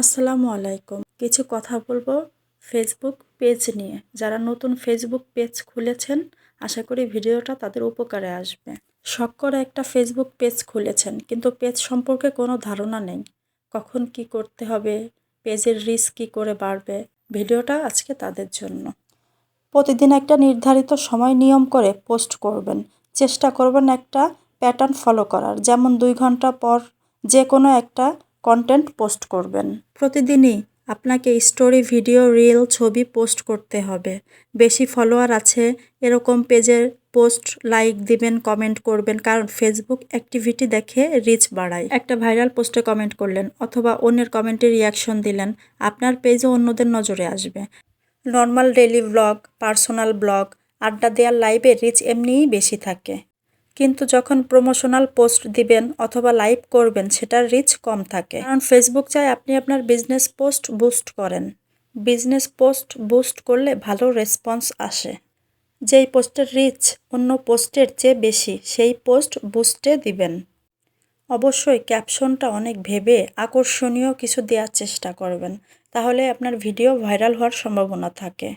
আসসালামু আলাইকুম। কিছু কথা বলব ফেসবুক পেজ নিয়ে। যারা নতুন ফেসবুক পেজ খুলেছেন, আশা করি ভিডিওটা তাদের উপকারে আসবে। শখ করে একটা ফেসবুক পেজ খুলেছেন, কিন্তু পেজ সম্পর্কে কোনো ধারণা নেই। কখন কি করতে হবে, পেজের রিস্ক কী করে বাড়বে, ভিডিওটা আজকে তাদের জন্য। প্রতিদিন একটা নির্ধারিত সময় নিয়ম করে পোস্ট করবেন। চেষ্টা করবেন একটা প্যাটার্ন ফলো করার। যেমন দুই ঘণ্টা পর যে কোনো একটা কন্টেন্ট পোস্ট করবেন। প্রতিদিনই আপনাকে স্টোরি ভিডিও রিল ছবি পোস্ট করতে হবে। বেশি ফলোয়ার আছে, এরকম পেজের পোস্ট লাইক দিবেন কমেন্ট করবেন, কারণ ফেসবুক অ্যাক্টিভিটি দেখে রিচ বাড়ায়। একটা ভাইরাল পোস্টে কমেন্ট করলেন অথবা অন্যের কমেন্টে রিয়াকশন দিলেন, আপনার পেজও অন্যদের নজরে আসবে। Normal daily blog personal blog আড্ডা দেওয়ার লাইভে রিচ এমনিই বেশি থাকে। কিন্তু যখন প্রমোশনাল পোস্ট দিবেন অথবা লাইভ করবেন, সেটার রিচ কম থাকে। কারণ ফেসবুক চায় আপনি আপনার বিজনেস পোস্ট বুস্ট করেন। বিজনেস পোস্ট বুস্ট করলে ভালো রেসপন্স আসে। যেই পোস্টের রিচ অন্য পোস্টের চেয়ে বেশি, সেই পোস্ট বুস্টে দিবেন। অবশ্যই ক্যাপশনটা অনেক ভেবে আকর্ষণীয় কিছু দেওয়ার চেষ্টা করবেন, তাহলে আপনার ভিডিও ভাইরাল হওয়ার সম্ভাবনা থাকে।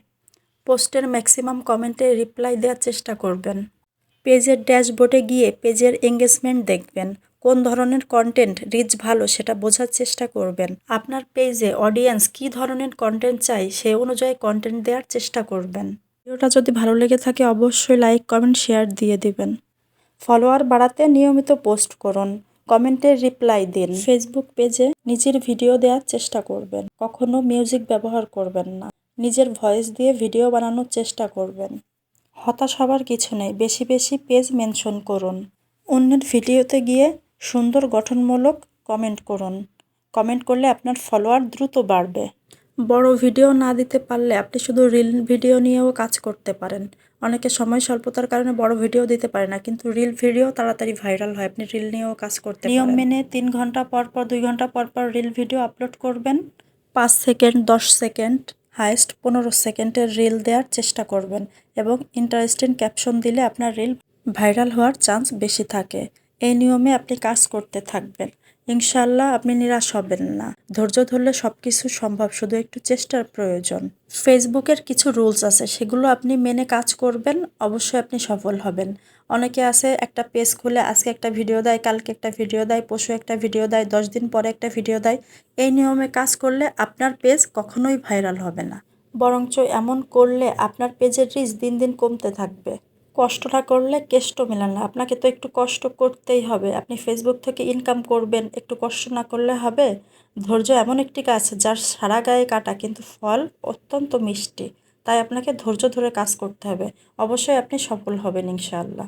পোস্টের ম্যাক্সিমাম কমেন্টে রিপ্লাই দেওয়ার চেষ্টা করবেন। পেজের ড্যাশবোর্ডে গিয়ে পেজের এঙ্গেজমেন্ট দেখবেন। কোন ধরনের কন্টেন্ট রিচ ভালো সেটা বোঝার চেষ্টা করবেন। আপনার পেজে অডিয়েন্স কি ধরনের কন্টেন্ট চাই সেই অনুযায়ী কন্টেন্ট দেওয়ার চেষ্টা করবেন। ভিডিওটা যদি ভালো লেগে থাকে অবশ্যই লাইক কমেন্ট শেয়ার দিয়ে দিবেন। ফলোয়ার বাড়াতে নিয়মিত পোস্ট করুন। কমেন্টের রিপ্লাই দিন। ফেসবুক পেজে নিজের ভিডিও দেওয়ার চেষ্টা করবেন। কখনো মিউজিক ব্যবহার করবেন না। নিজের ভয়েস দিয়ে ভিডিও বানানোর চেষ্টা করবেন। হতাশ হবার কিছু নেই বেশি বেশি পেজ মেনশন করুন। অন্যের ভিডিওতে গিয়ে সুন্দর গঠনমূলক কমেন্ট করুন। কমেন্ট করলে আপনার ফলোয়ার দ্রুত বাড়বে। বড় ভিডিও না দিতে পারলে আপনি শুধু রিল ভিডিও নিয়েও কাজ করতে পারেন। অনেকে সময় স্বল্পতার কারণে বড় ভিডিও দিতে পারে না কিন্তু রিল ভিডিও তাড়াতাড়ি ভাইরাল হয়। আপনি রিল নিয়েও কাজ করতে নিয়ম মেনে তিন ঘণ্টা পর পর দুই ঘণ্টা পর পর রিল ভিডিও আপলোড করবেন। পাঁচ সেকেন্ড দশ সেকেন্ড। হায়েস্ট পনেরো সেকেন্ডের রিল দেওয়ার চেষ্টা করবেন এবং ইন্টারেস্টিং ক্যাপশন দিলে আপনার রিল ভাইরাল হওয়ার চান্স বেশি থাকে। এই নিয়মে আপনি কাজ করতে থাকবেন। ইনশাল্লাহ আপনি নিরাশ হবেন না। ধৈর্য ধরলে সব কিছু সম্ভব, শুধু একটু চেষ্টার প্রয়োজন। ফেসবুকের কিছু রুলস আছে, সেগুলো আপনি মেনে কাজ করবেন, অবশ্যই আপনি সফল হবেন। অনেকে আছে, একটা পেজ খুলে আজকে একটা ভিডিও দেয়, কালকে একটা ভিডিও দেয় পশু একটা ভিডিও দেয়, দশ দিন পরে একটা ভিডিও দেয়। এই নিয়মে কাজ করলে আপনার পেজ কখনোই ভাইরাল হবে না। বরঞ্চ এমন করলে আপনার পেজের রিচ দিন দিন কমতে থাকবে। কষ্টটা করলে কেষ্ট মেলে না। আপনাকে তো একটু কষ্ট করতেই হবে। আপনি ফেসবুক থেকে ইনকাম করবেন, একটু কষ্ট না করলে হবে। ধৈর্য এমন একটি গাছ যার সারা গায়ে কাটা, কিন্তু ফল অত্যন্ত মিষ্টি। তাই আপনাকে ধৈর্য ধরে কাজ করতে হবে। অবশ্যই আপনি সফল হবেন ইনশাআল্লাহ।